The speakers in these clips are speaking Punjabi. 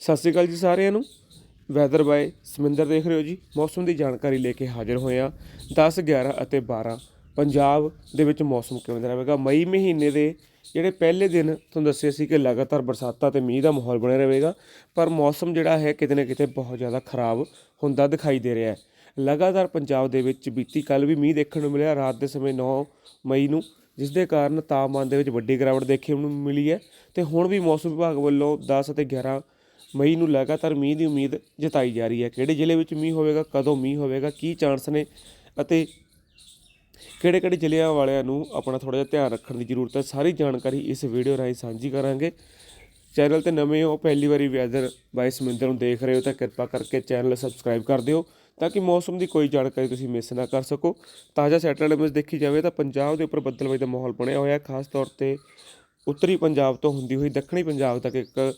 ਸਤਿ ਸ਼੍ਰੀ ਅਕਾਲ ਜੀ ਸਾਰਿਆਂ ਨੂੰ। ਵੈਦਰ ਬਾਏ ਸਮਿੰਦਰ ਦੇਖ ਰਹੇ ਹੋ ਜੀ। ਮੌਸਮ ਦੀ ਜਾਣਕਾਰੀ ਲੈ ਕੇ ਹਾਜ਼ਰ ਹੋਏ ਆ 10 11 ਅਤੇ 12 ਪੰਜਾਬ ਦੇ ਵਿੱਚ ਮੌਸਮ ਕਿਵੇਂ ਦਾ ਰਹੇਗਾ? ਮਈ ਮਹੀਨੇ ਦੇ ਜਿਹੜੇ ਪਹਿਲੇ ਦਿਨ ਤੁਹਾਨੂੰ ਦੱਸਿਆ ਸੀ ਕਿ ਲਗਾਤਾਰ ਬਰਸਾਤਾਂ ਤੇ ਮੀਂਹ ਦਾ ਮਾਹੌਲ ਬਣਿਆ ਰਹੇਗਾ, ਪਰ ਮੌਸਮ ਜਿਹੜਾ ਹੈ ਕਿਤੇ ਨਾ ਕਿਤੇ ਬਹੁਤ ਜ਼ਿਆਦਾ ਖਰਾਬ ਹੁੰਦਾ ਦਿਖਾਈ ਦੇ ਰਿਹਾ ਹੈ। ਲਗਾਤਾਰ ਪੰਜਾਬ ਦੇ ਵਿੱਚ ਬੀਤੀ ਕੱਲ ਵੀ ਮੀਂਹ ਦੇਖਣ ਨੂੰ ਮਿਲਿਆ। ਰਾਤ ਦੇ ਸਮੇਂ 9 ਮਈ ਨੂੰ ਜਿਸ ਦੇ ਕਾਰਨ ਤਾਪਮਾਨ ਦੇ ਵਿੱਚ ਵੱਡੀ ਗਿਰਾਵਟ ਦੇਖਣ ਨੂੰ ਮਿਲੀ ਹੈ ਤੇ ਹੁਣ ਵੀ ਮੌਸਮ ਵਿਭਾਗ ਵੱਲੋਂ 10 ਅਤੇ 11 ਮਈ ਨੂੰ ਲਗਾਤਾਰ ਮੀਂਹ ਦੀ ਉਮੀਦ ਜਤਾਈ ਜਾ ਰਹੀ ਹੈ। ਕਿਹੜੇ ਜ਼ਿਲ੍ਹੇ ਵਿੱਚ ਮੀਂਹ ਹੋਵੇਗਾ, ਕਦੋਂ ਮੀਂਹ ਹੋਵੇਗਾ, ਕੀ ਚਾਂਸ ਨੇ ਅਤੇ ਕਿਹੜੇ ਕਿਹੜੇ ਜ਼ਿਲ੍ਹਿਆਂ ਵਾਲਿਆਂ ਨੂੰ ਆਪਣਾ ਥੋੜਾ ਜਿਹਾ ਧਿਆਨ ਰੱਖਣ ਦੀ ਜ਼ਰੂਰਤ ਹੈ, ਸਾਰੀ ਜਾਣਕਾਰੀ ਇਸ ਵੀਡੀਓ ਰਾਹੀਂ ਸਾਂਝੀ ਕਰਾਂਗੇ। ਚੈਨਲ ਤੇ ਨਵੇਂ ਹੋ, ਪਹਿਲੀ ਵਾਰੀ ਵੈਦਰ ਬਾਈ ਸਮਿੰਦਰ ਨੂੰ ਦੇਖ ਰਹੇ ਹੋ ਤਾਂ ਕਿਰਪਾ ਕਰਕੇ ਚੈਨਲ ਸਬਸਕ੍ਰਾਈਬ ਕਰ ਦਿਓ ਤਾਂ ਕਿ ਮੌਸਮ ਦੀ ਕੋਈ ਜਾਣਕਾਰੀ ਤੁਸੀਂ ਮਿਸ ਨਾ ਕਰ ਸਕੋ। ਤਾਜ਼ਾ ਸੈਟੇਲਾਈਟ ਇਮੇਜ ਦੇਖੀ ਜਾਵੇ ਤਾਂ ਪੰਜਾਬ ਦੇ ਉੱਪਰ ਬੱਦਲਬਾਈ ਦਾ ਮਾਹੌਲ ਬਣਿਆ ਹੋਇਆ ਹੈ। ਖਾਸ ਤੌਰ ਤੇ ਉੱਤਰੀ ਪੰਜਾਬ ਤੋਂ ਹੁੰਦੀ ਹੋਈ, ਦੱਖਣੀ ਪੰਜਾਬ ਤੱਕ ਇੱਕ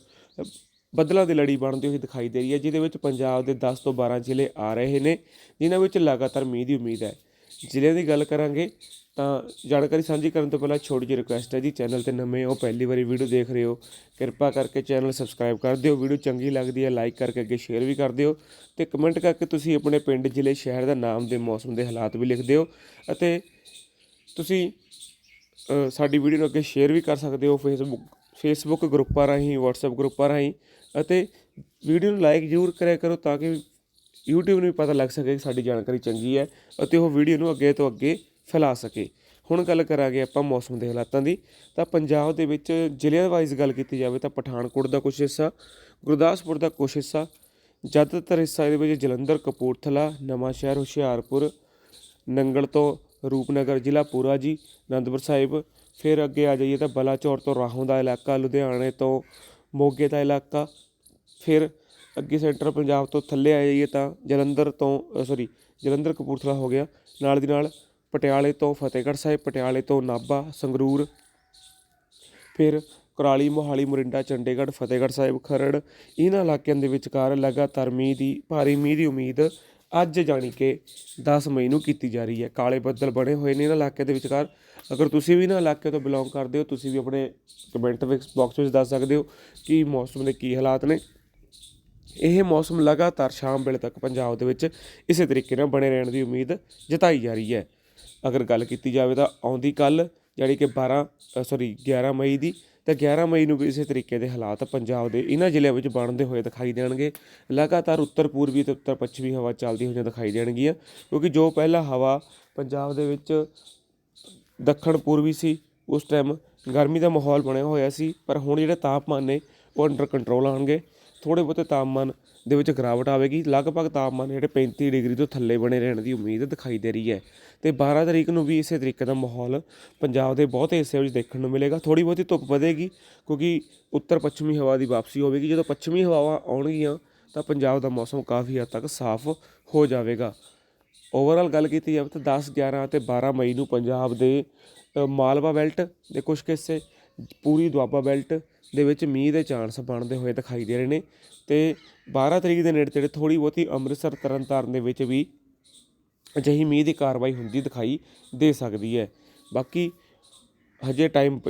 ਬੱਦਲਾਂ ਦੀ ਲੜੀ ਬਣਦੀ ਹੋਈ ਦਿਖਾਈ ਦੇ ਰਹੀ ਹੈ, ਜਿਹਦੇ ਵਿੱਚ ਪੰਜਾਬ ਦੇ 10 ਤੋਂ 12 ਜ਼ਿਲ੍ਹੇ ਆ ਰਹੇ ਨੇ, ਜਿਨ੍ਹਾਂ ਵਿੱਚ ਲਗਾਤਾਰ ਮੀਂਹ ਦੀ ਉਮੀਦ ਹੈ। ਜ਼ਿਲ੍ਹਿਆਂ ਦੀ ਗੱਲ ਕਰਾਂਗੇ ਤਾਂ ਜਾਣਕਾਰੀ ਸਾਂਝੀ ਕਰਨ ਤੋਂ ਪਹਿਲਾਂ ਛੋਟੀ ਜਿਹੀ ਰਿਕੁਐਸਟ ਹੈ ਜੀ ਚੈਨਲ ਤੇ ਨਵੇਂ ਹੋ, ਪਹਿਲੀ ਵਾਰੀ ਵੀਡੀਓ ਦੇਖ ਰਹੇ ਹੋ, ਕਿਰਪਾ ਕਰਕੇ ਚੈਨਲ ਸਬਸਕ੍ਰਾਈਬ ਕਰ ਦਿਓ ਵੀਡੀਓ ਚੰਗੀ ਲੱਗਦੀ ਹੈ ਲਾਈਕ ਕਰਕੇ ਅੱਗੇ ਸ਼ੇਅਰ ਵੀ ਕਰ ਦਿਓ ਤੇ ਕਮੈਂਟ ਕਰਕੇ ਤੁਸੀਂ ਆਪਣੇ ਪਿੰਡ, ਜ਼ਿਲ੍ਹੇ, ਸ਼ਹਿਰ ਦਾ ਨਾਮ ਦੇ ਮੌਸਮ ਦੇ ਹਾਲਾਤ ਵੀ ਲਿਖ ਦਿਓ ਅਤੇ ਤੁਸੀਂ ਸਾਡੀ ਵੀਡੀਓ ਨੂੰ ਅੱਗੇ ਸ਼ੇਅਰ ਵੀ ਕਰ ਸਕਦੇ ਹੋ ਫੇਸਬੁੱਕ ਫੇਸਬੁੱਕ ਗਰੁੱਪਾਂ ਰਾਹੀਂ, WhatsApp ਗਰੁੱਪਾਂ ਰਾਹੀਂ ਅਤੇ ਵੀਡੀਓ ਨੂੰ ਲਾਈਕ ਜ਼ਰੂਰ ਕਰਿਆ ਕਰੋ ਤਾਂ ਕਿ YouTube ਨੂੰ ਵੀ ਪਤਾ ਲੱਗ ਸਕੇ ਕਿ ਸਾਡੀ ਜਾਣਕਾਰੀ ਚੰਗੀ ਹੈ ਅਤੇ ਉਹ ਵੀਡੀਓ ਨੂੰ ਅੱਗੇ ਤੋਂ ਅੱਗੇ ਫੈਲਾ ਸਕੇ। ਹੁਣ ਗੱਲ ਕਰਾਂਗੇ ਆਪਾਂ ਮੌਸਮ ਦੇ ਹਾਲਾਤਾਂ ਦੀ। ਤਾਂ ਪੰਜਾਬ ਦੇ ਵਿੱਚ ਜ਼ਿਲ੍ਹਿਆਂ ਵਾਈਜ਼ ਗੱਲ ਕੀਤੀ ਜਾਵੇ ਤਾਂ ਪਠਾਨਕੋਟ ਦਾ ਕੁਝ ਹਿੱਸਾ, ਗੁਰਦਾਸਪੁਰ ਦਾ ਕੁਝ ਹਿੱਸਾ, ਜ਼ਿਆਦਾਤਰ ਹਿੱਸਾ ਇਹਦੇ ਵਿੱਚ ਜਲੰਧਰ, ਕਪੂਰਥਲਾ, ਨਵਾਂਸ਼ਹਿਰ, ਹੁਸ਼ਿਆਰਪੁਰ, ਨੰਗਲ ਤੋਂ ਰੂਪਨਗਰ ਜ਼ਿਲ੍ਹਾ ਪੂਰਾ ਜੀ, ਅਨੰਦਪੁਰ ਸਾਹਿਬ। ਫਿਰ ਅੱਗੇ ਆ ਜਾਈਏ ਤਾਂ ਬਲਾਚੌਰ ਤੋਂ ਰਾਹੋਂ ਦਾ ਇਲਾਕਾ, ਲੁਧਿਆਣੇ ਤੋਂ ਮੋਗੇ ਦਾ ਇਲਾਕਾ। ਫਿਰ ਅੱਗੇ ਸੈਂਟਰ ਪੰਜਾਬ ਤੋਂ ਥੱਲੇ ਆ ਜਾਈਏ ਤਾਂ ਜਲੰਧਰ ਤੋਂ ਸੌਰੀ ਜਲੰਧਰ, ਕਪੂਰਥਲਾ ਹੋ ਗਿਆ। ਨਾਲ ਦੀ ਨਾਲ ਪਟਿਆਲੇ ਤੋਂ ਫਤਿਹਗੜ੍ਹ ਸਾਹਿਬ, ਪਟਿਆਲੇ ਤੋਂ ਨਾਭਾ, ਸੰਗਰੂਰ, ਫਿਰ ਕੁਰਾਲੀ, ਮੋਹਾਲੀ, ਮੋਰਿੰਡਾ, ਚੰਡੀਗੜ੍ਹ, ਫਤਿਹਗੜ੍ਹ ਸਾਹਿਬ, ਖਰੜ ਇਹਨਾਂ ਇਲਾਕਿਆਂ ਦੇ ਵਿਚਕਾਰ ਲਗਾਤਾਰ ਮੀਂਹ ਦੀ, ਭਾਰੀ ਮੀਂਹ ਦੀ ਉਮੀਦ ਅੱਜ ਜਾਣੀ ਕਿ 10 ਮਈ ਨੂੰ ਕੀਤੀ ਜਾ ਰਹੀ ਹੈ। ਕਾਲੇ ਬੱਦਲ ਬਣੇ ਹੋਏ ਨੇ ਇਹਨਾਂ ਇਲਾਕਿਆਂ ਦੇ ਵਿਚਕਾਰ। ਅਗਰ ਤੁਸੀਂ ਵੀ ਇਹਨਾਂ ਇਲਾਕੇ ਤੋਂ ਬਿਲੋਂਗ ਕਰਦੇ ਹੋ, ਤੁਸੀਂ ਵੀ ਆਪਣੇ ਕਮੈਂਟ ਬਾਕਸ ਵਿੱਚ ਦੱਸ ਸਕਦੇ ਹੋ ਕਿ ਮੌਸਮ ਦੇ ਕੀ ਹਾਲਾਤ ਨੇ। ਇਹ ਮੌਸਮ ਲਗਾਤਾਰ ਸ਼ਾਮ ਵੇਲੇ ਤੱਕ ਪੰਜਾਬ ਦੇ ਵਿੱਚ ਇਸੇ ਤਰੀਕੇ ਨਾਲ ਬਣੇ ਰਹਿਣ ਦੀ ਉਮੀਦ ਜਤਾਈ ਜਾ ਰਹੀ ਹੈ। ਅਗਰ ਗੱਲ ਕੀਤੀ ਜਾਵੇ ਤਾਂ ਆਉਂਦੀ ਕੱਲ ਜਿਹੜੀ ਕਿ 12 ਸੌਰੀ 11 ਮਈ ਦੀ, ਤਾਂ 11 ਮਈ ਨੂੰ ਵੀ ਇਸੇ ਤਰੀਕੇ ਦੇ ਹਾਲਾਤ ਪੰਜਾਬ ਦੇ ਇਹਨਾਂ ਜ਼ਿਲ੍ਹਿਆਂ ਵਿੱਚ ਬਣਦੇ ਹੋਏ ਦਿਖਾਈ ਦੇਣਗੇ। ਲਗਾਤਾਰ ਉੱਤਰ ਪੂਰਬੀ ਤੇ ਉੱਤਰ ਪੱਛਮੀ ਹਵਾ ਚੱਲਦੀ ਹੋਈਆਂ ਦਿਖਾਈ ਦੇਣਗੀਆਂ, ਕਿਉਂਕਿ ਜੋ ਪਹਿਲਾ ਹਵਾ ਪੰਜਾਬ ਦੇ ਵਿੱਚ ਦੱਖਣ ਪੂਰਬੀ ਸੀ, ਉਸ ਟਾਈਮ ਗਰਮੀ ਦਾ ਮਾਹੌਲ ਬਣਿਆ ਹੋਇਆ ਸੀ, ਪਰ ਹੁਣ ਜਿਹੜੇ ਤਾਪਮਾਨ ਨੇ ਉਹ ਅੰਡਰ ਕੰਟਰੋਲ ਆਉਣਗੇ। ਥੋੜੇ ਬਹੁਤੇ ਤਾਪਮਾਨ ਦੇ ਵਿੱਚ ਗਿਰਾਵਟ ਆਵੇਗੀ। ਲਗਭਗ ਤਾਪਮਾਨ ਜਿਹੜੇ 35 ਡਿਗਰੀ ਤੋਂ ਥੱਲੇ ਬਣੇ ਰਹਿਣ ਦੀ ਉਮੀਦ ਦਿਖਾਈ ਦੇ ਰਹੀ ਹੈ ਤੇ 12 ਤਰੀਕ ਨੂੰ ਵੀ ਇਸੇ ਤਰੀਕੇ ਦਾ ਮਾਹੌਲ ਪੰਜਾਬ ਦੇ ਬਹੁਤੇ ਹਿੱਸੇ ਵਿੱਚ ਦੇਖਣ ਨੂੰ ਮਿਲੇਗਾ। ਥੋੜੀ ਬਹੁਤੀ ਧੁੱਪ ਵਧੇਗੀ ਕਿਉਂਕਿ ਉੱਤਰ ਪੱਛਮੀ ਹਵਾ ਦੀ ਵਾਪਸੀ ਹੋਵੇਗੀ। ਜਦੋਂ ਪੱਛਮੀ ਹਵਾਵਾਂ ਆਉਣਗੀਆਂ ਤਾਂ ਪੰਜਾਬ ਦਾ ਮੌਸਮ ਕਾਫੀ ਹੱਦ ਤੱਕ ਸਾਫ਼ ਹੋ ਜਾਵੇਗਾ। ਓਵਰਆਲ ਗੱਲ ਕੀਤੀ ਜਾਵੇ ਤਾਂ 10 11 ਅਤੇ 12 ਮਈ ਨੂੰ ਪੰਜਾਬ ਦੇ ਮਾਲਵਾ ਬੈਲਟ ਦੇ ਕੁਝ ਕੁ ਹਿੱਸੇ, ਪੂਰੀ ਦੁਆਬਾ ਬੈਲਟ ਦੇ ਵਿੱਚ ਮੀਂਹ ਦੇ ਚਾਂਸ ਬਣਦੇ ਹੋਏ ਦਿਖਾਈ ਦੇ ਰਹੇ ਨੇ ਤੇ 12 ਤਰੀਕ ਦੇ ਨੇੜੇ ਤੇੜੇ ਥੋੜੀ ਬਹੁਤੀ ਅੰਮ੍ਰਿਤਸਰ ਤਰਨਤਾਰਨ ਦੇ ਵਿੱਚ ਵੀ ਅਜਿਹੀ ਮੀਂਹ ਦੀ ਕਾਰਵਾਈ ਹੁੰਦੀ ਦਿਖਾਈ ਦੇ ਸਕਦੀ ਹੈ। ਬਾਕੀ ਹਜੇ ਟਾਈਮ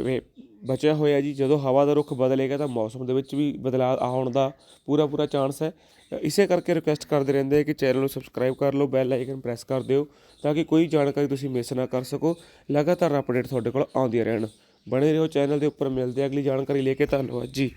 ਬਚਿਆ ਹੋਇਆ ਜੀ, ਜਦੋਂ ਹਵਾ ਦਾ ਰੁਖ ਬਦਲੇਗਾ ਤਾਂ ਮੌਸਮ ਦੇ ਵਿੱਚ ਵੀ ਬਦਲਾਅ ਆਉਣ ਦਾ ਪੂਰਾ ਪੂਰਾ ਚਾਂਸ ਹੈ। ਇਸੇ ਕਰਕੇ ਰਿਕੁਐਸਟ ਕਰਦੇ ਰਹਿੰਦੇ ਕਿ ਚੈਨਲ ਨੂੰ ਸਬਸਕ੍ਰਾਈਬ ਕਰ ਲਓ ਬੈਲ ਆਈਕਨ ਪ੍ਰੈਸ ਕਰ ਦਿਓ, ਤਾਂ ਕਿ ਕੋਈ ਜਾਣਕਾਰੀ ਤੁਸੀਂ ਮਿਸ ਨਾ ਕਰ ਸਕੋ। ਲਗਾਤਾਰ ਅਪਡੇਟ ਤੁਹਾਡੇ ਕੋਲ ਆਉਂਦੀਆਂ ਰਹਿਣ। ਬਣੇ ਰਹੋ ਚੈਨਲ ਦੇ ਉੱਪਰ ਮਿਲਦੇ ਆ ਅਗਲੀ ਜਾਣਕਾਰੀ ਲੈ ਕੇ ਧੰਨਵਾਦ ਜੀ।